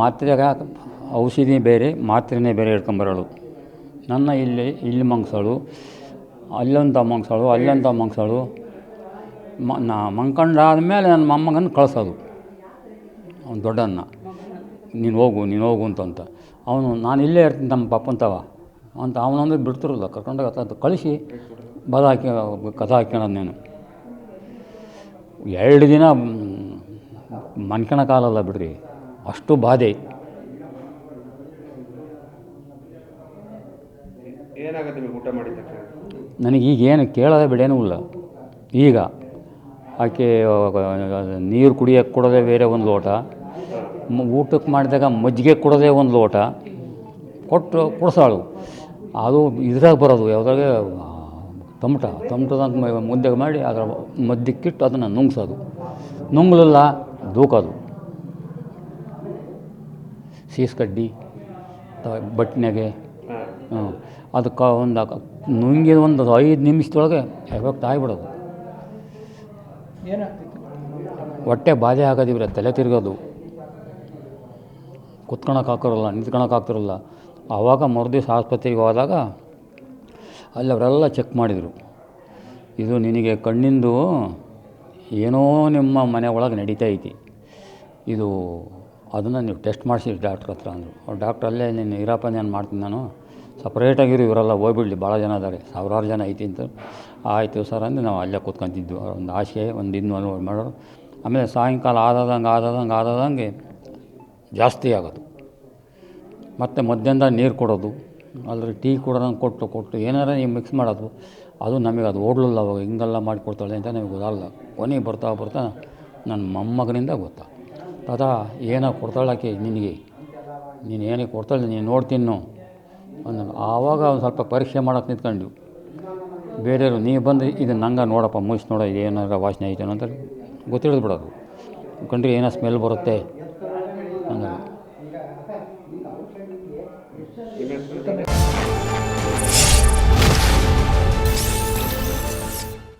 ಮಾತ್ರೆಗ ಔಷಧಿ ಬೇರೆ, ಮಾತ್ರೆನೇ ಬೇರೆ ಹಿಡ್ಕೊಂಬರೋಳು ನನ್ನ ಇಲ್ಲಿ ಇಲ್ಲಿ ಮಂಗ್ಸೋಳು, ಅಲ್ಲೊಂದು ಮಂಗ್ಸೋಳು ಅಲ್ಲೊಂದು ಮಂಗ್ಸೋಳು. ಮ, ನಾ ಮಂಕಂಡಾದ್ಮೇಲೆ ನನ್ನ ಮೊಮ್ಮಗನ ಕಳಿಸೋದು. ಅವ್ನು ದೊಡ್ಡನ್ನ. ನೀನು ಹೋಗು ನೀನು ಹೋಗು ಅಂತ ಅವನು, ನಾನು ಇಲ್ಲೇ ಇರ್ತೀನಿ ನಮ್ಮ ಪಪ್ಪಂತವ ಅಂತ ಅವನಂದ್ರೆ ಬಿಡ್ತಿರಲ್ಲ ಕರ್ಕೊಂಡೋಗಿ ಅದು ಕಳಿಸಿ ಬದ ಹಾಕಿ ಕಥ ಹಾಕ್ಯಣದು ನೀನು. ಎರಡು ದಿನ ಮನ್ಕೊಳಕ್ಕಾಗಲ್ಲ ಬಿಡ್ರಿ. ಅಷ್ಟು ಬಾಧೆ. ನನಗೆ ಈಗ ಏನು ಕೇಳೋದೇ ಬಿಡೇನೂ ಇಲ್ಲ. ಈಗ ಆಕೆ ನೀರು ಕುಡಿಯೋಕ್ಕೆ ಕೊಡೋದೇ ಬೇರೆ ಒಂದು ಲೋಟ ಮ- ಊಟಕ್ಕೆ ಮಾಡಿದಾಗ ಮಜ್ಜಿಗೆ ಕೊಡೋದೇ ಒಂದು ಲೋಟ ಕೊಟ್ಟು ಕುಡ್ಸಾಳು. ಅದು ಇದ್ರಾಗ ಬರೋದು ಯಾವುದಾಗ ತಮಟ ತಮಟದಂತ ಮುದ್ದೆಗೆ ಮಾಡಿ ಅದರ ಮದ್ದಿಕ್ಕಿಟ್ಟು ಅದನ್ನು ನುಂಗ್ಸೋದು. ನುಂಗ್ಲಿಲ್ಲ ದೂಕೋದು. ಸೀಸ್ಕಡ್ಡಿ ತ- ಬಟ್ನೆಗೆ ಹ್ಞೂ. ಅದಕ್ಕೆ ಒಂದು ನುಂಗಿದ ಒಂದು ಐದು ನಿಮಿಷದೊಳಗೆ ಎಫೆಕ್ಟ್ ಆಗಿಬಿಡೋದು ಹೊಟ್ಟೆ ಬಾಧೆ ಆಗೋದಿವ್ರೆ ತಲೆ ತಿರ್ಗೋದು. ಕುತ್ಕೊಳಕ್ಕೆ ಹಾಕಿರಲ್ಲ ನಿಂತ್ಕೊಳಕ್ಕೆ ಆಗ್ತಿರಲ್ಲ ಆವಾಗ ಮರುದಿವ್ಸ ಆಸ್ಪತ್ರೆಗೆ ಹೋದಾಗ ಅಲ್ಲಿ ಅವರೆಲ್ಲ ಚೆಕ್ ಮಾಡಿದರು. ಇದು ನಿನಗೆ ಕಣ್ಣಿಂದು ಏನೋ ನಿಮ್ಮ ಮನೆ ಒಳಗೆ ನಡೀತಾ ಐತಿ ಇದು ಅದನ್ನು ನೀವು ಟೆಸ್ಟ್ ಮಾಡಿಸಿ ಡಾಕ್ಟ್ರ್ ಹತ್ರ ಅಂದರು. ಡಾಕ್ಟ್ರ್ ಅಲ್ಲೇ, ನೀನು ಇರಪ್ಪ ನಾನು ಮಾಡ್ತೀನಿ ನಾನು. ಸಪ್ರೇಟಾಗಿರು ಇವರೆಲ್ಲ ಹೋಗ್ಬಿಡ್ಲಿ, ಭಾಳ ಜನ ಇದ್ದಾರೆ ಸಾವಿರಾರು ಜನ ಐತಿ ಅಂತ. ಆಯಿತು ಸರ್ ಅಂದು ನಾವು ಅಲ್ಲೇ ಕೂತ್ಕೊಂತಿದ್ವು. ಒಂದು ಆಸೆ, ಒಂದು ಇನ್ನು ಮಾಡೋರು. ಆಮೇಲೆ ಸಾಯಂಕಾಲ ಆದದಂಗೆ ಆದದಂಗೆ ಆದದಂಗೆ ಜಾಸ್ತಿ ಆಗೋದು. ಮತ್ತು ಮಧ್ಯಾಹ್ನದ ನೀರು ಕೊಡೋದು. ಅದ್ರ ಟೀ ಕೊಡೋದಂಗೆ ಕೊಟ್ಟು ಕೊಟ್ಟು ಏನಾರ ನೀವು ಮಿಕ್ಸ್ ಮಾಡೋದು, ಅದು ನಮಗೆ ಅದು ಓಡಲಿಲ್ಲ ಅವಾಗ ಹಿಂಗೆಲ್ಲ ಮಾಡಿಕೊಡ್ತಾಳೆ ಅಂತ ನಮಗೆ ಗೊತ್ತಾಗಲ್ಲ. ಕೊನೆಗೆ ಬರ್ತಾ ಬರ್ತಾ ನನ್ನ ಮೊಮ್ಮಗನಿಂದ ಗೊತ್ತಾ ತಾತ, ಏನೋ ಕೊಡ್ತಾಳಾಕೆ ನಿನಗೆ? ನೀನು ಏನಕ್ಕೆ ಕೊಡ್ತಾಳೆ ನೀನು ನೋಡ್ತೀನೋ ಅಂದ ಆವಾಗ ಒಂದು ಸ್ವಲ್ಪ ಪರೀಕ್ಷೆ ಮಾಡೋಕೆ ನಿಂತ್ಕೊಂಡು ಬೇರೆಯವರು ನೀವು ಬಂದು ಇದನ್ನು ನಂಗೆ ನೋಡಪ್ಪ, ಮುಗಿಸಿ ನೋಡೋ ಏನಾರ ವಾಸನೆ ಐತೆ ಅಂತ ಗೊತ್ತಿಳಿದು ಬಿಡೋದು ಕಂಡ್ರೆ ಏನೋ ಸ್ಮೆಲ್ ಬರುತ್ತೆ. ಹೆಸರು